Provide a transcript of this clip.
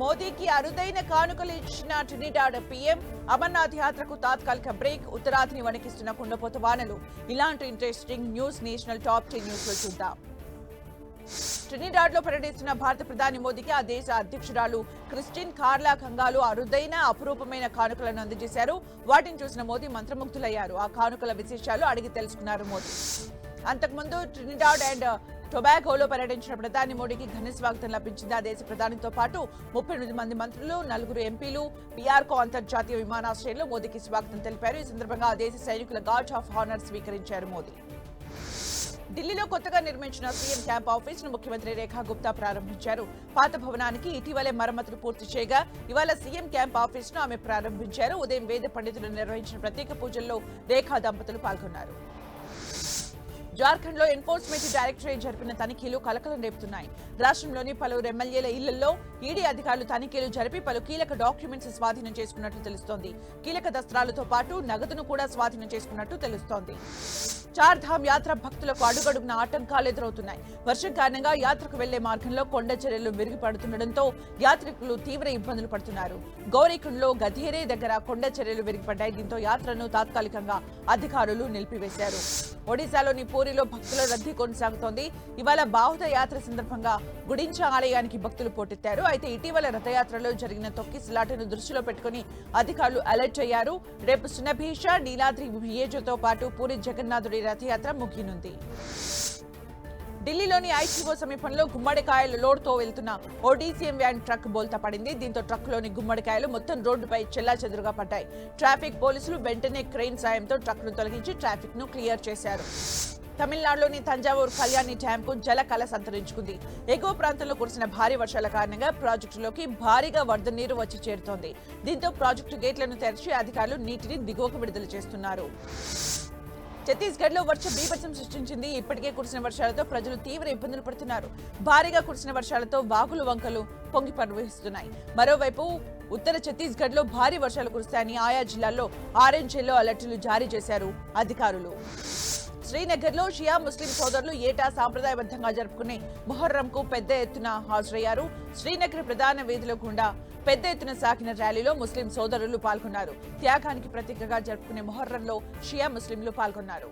మోదీకి అరుదైన కానుకలు ఇచ్చిన ట్రినిడాడ్ పీఎం అమర్నాథ్ యాత్రకు తాత్కాలిక బ్రేక్ ఉత్తరాదిని వణికిస్తున్న కుండపోత వానలు. ఇలాంటి interesting news national top ten న్యూస్లో చూద్దాం. ట్రినిడాడ్లో పర్యటిస్తున్న భారత ప్రధాని మోదీకి ఆ దేశ అధ్యక్షురాలు క్రిస్టిన్ కార్లా కంగాలు అరుదైన అపురూపమైన కానుకలను అందజేశారు. వాటిని చూసిన మోదీ మంత్రముగ్ధులయ్యారు. ఆ కానుకల విశేషాలు అడిగి తెలుసుకున్నారు మోదీ. అంతకుముందు ట్రినిడాడ్ అండ్ టొబాగోలో పర్యటించిన ప్రధాని మోడీకి ఘన స్వాగతం లభించింది. ఆ దేశ ప్రధానితో పాటు ముప్పై మంది మంత్రులు నలుగురు ఎంపీలు పిఆర్కో అంతర్జాతీయ విమానాశ్రయంలో మోదీకి స్వాగతం తెలిపారు. ఈ సందర్భంగా ఆ దేశ సైనికుల గార్డ్ ఆఫ్ హానర్ స్వీకరించారు మోదీ. ఢిల్లీలో కొత్తగా నిర్మించిన సీఎం క్యాంప్ ఆఫీస్ను ముఖ్యమంత్రి రేఖా గుప్తా ప్రారంభించారు. పాత భవనానికి ఇటీవలే మరమ్మతులు పూర్తి చేయగా ఇవాళ సీఎం క్యాంప్ ఆఫీస్ను ఆమె ప్రారంభించారు. ఉదయం వేద పండితులు నిర్వహించిన ప్రత్యేక పూజల్లో రేఖా దంపతులు పాల్గొన్నారు. జార్ఖండ్లో ఎన్ఫోర్స్మెంట్ డైరెక్టరేట్ జరిపిన తనిఖీలు కలకలం రేపుతున్నాయి. రాష్ట్రంలోని పలువురు ఎమ్మెల్యేల ఇళ్ళలో ఈడీ అధికారులు తనిఖీలు జరిపి పలు కీలక డాక్యుమెంట్స్ స్వాధీనం చేసుకున్నట్లు తెలుస్తోంది. కీలక దస్త్రాలతో పాటు నగదును కూడా స్వాధీనం చేసుకున్నట్టు తెలుస్తోంది. చార్ధామ్ యాత్ర భక్తులకు అడుగడుగున ఆటంకాలు ఎదురవుతున్నాయి. వర్షం కారణంగా యాత్రకు వెళ్ళే మార్గంలో కొండ చర్యలు విరిగిపడుతుండటంతో యాత్రికులు తీవ్ర ఇబ్బందులు పడుతున్నారు. గౌరీకుండ్లో గధేరే దగ్గర కొండ చర్యలు విరిగిపడ్డాయి. దీంతో యాత్రను తాత్కాలికంగా అధికారులు నిలిపివేశారు. ఒడిశాలోని పూరిలో భక్తుల రద్దీ కొనసాగుతోంది. ఇవాళ బాహుద యాత్ర సందర్భంగా గుడించ ఆలయానికి భక్తులు పోటెత్తారు. అయితే ఇటీవల రథయాత్రలో జరిగిన తొక్కిసలాటను దృష్టిలో పెట్టుకుని అధికారులు అలర్ట్ అయ్యారు. రేపు సునభీష నీలాద్రి వియేజుతో పాటు పూరి జగన్నాథుడి రథయాత్ర ముగినుంది ఢిల్లీలోని ఐటీఓ సమీపంలో గుమ్మడికాయల లోడ్తో వెళ్తున్న ఓ డీసీఎం వ్యాన్ ట్రక్ బోల్తా పడింది. దీంతో ట్రక్లోని గుమ్మడికాయలు మొత్తం రోడ్డుపై చెల్లాచెదురుగా పడ్డాయి. ట్రాఫిక్ పోలీసులు వెంటనే క్రెయిన్ సాయంతో ట్రక్ను తొలగించి ట్రాఫిక్ను క్లియర్ చేశారు. తమిళనాడులోని తంజావూరు కళ్యాణి డ్యాంకు జల సంతరించుకుంది. ఎగువ ప్రాంతంలో కురిసిన భారీ వర్షాల కారణంగా ప్రాజెక్టులోకి భారీగా వరద నీరు వచ్చి చేరుతోంది. దీంతో ప్రాజెక్టు గేట్లను తెరిచి అధికారులు నీటిని దిగువకు విడుదల చేస్తున్నారు. ఛత్తీస్గఢ్లో వర్ష బీభత్సం సృష్టించింది. ఇప్పటికే కురిసిన వర్షాలతో ప్రజలు తీవ్ర ఇబ్బందులు పడుతున్నారు. భారీగా కురిసిన వర్షాలతో వాగులు వంకలు పొంగి ప్రవహిస్తున్నాయి మరోవైపు ఉత్తర ఛత్తీస్గఢ్లో భారీ వర్షాలు కురుస్తాయని ఆయా జిల్లాల్లో ఆరెంజ్ ఎల్లో అలర్టులు జారీ చేశారు అధికారులు. శ్రీనగర్లో షియా ముస్లిం సోదరులు ఏటా సాంప్రదాయబద్ధంగా జరుపుకునే మొహర్రంకు పెద్ద ఎత్తున హాజరయ్యారు. శ్రీనగర్ ప్రధాన వీధిలో గుండా పెద్ద ఎత్తున సాగిన ర్యాలీలో ముస్లిం సోదరులు పాల్గొన్నారు. త్యాగానికి ప్రతీకగా జరుపుకునే మొహర్రంలో షియా ముస్లింలు పాల్గొన్నారు.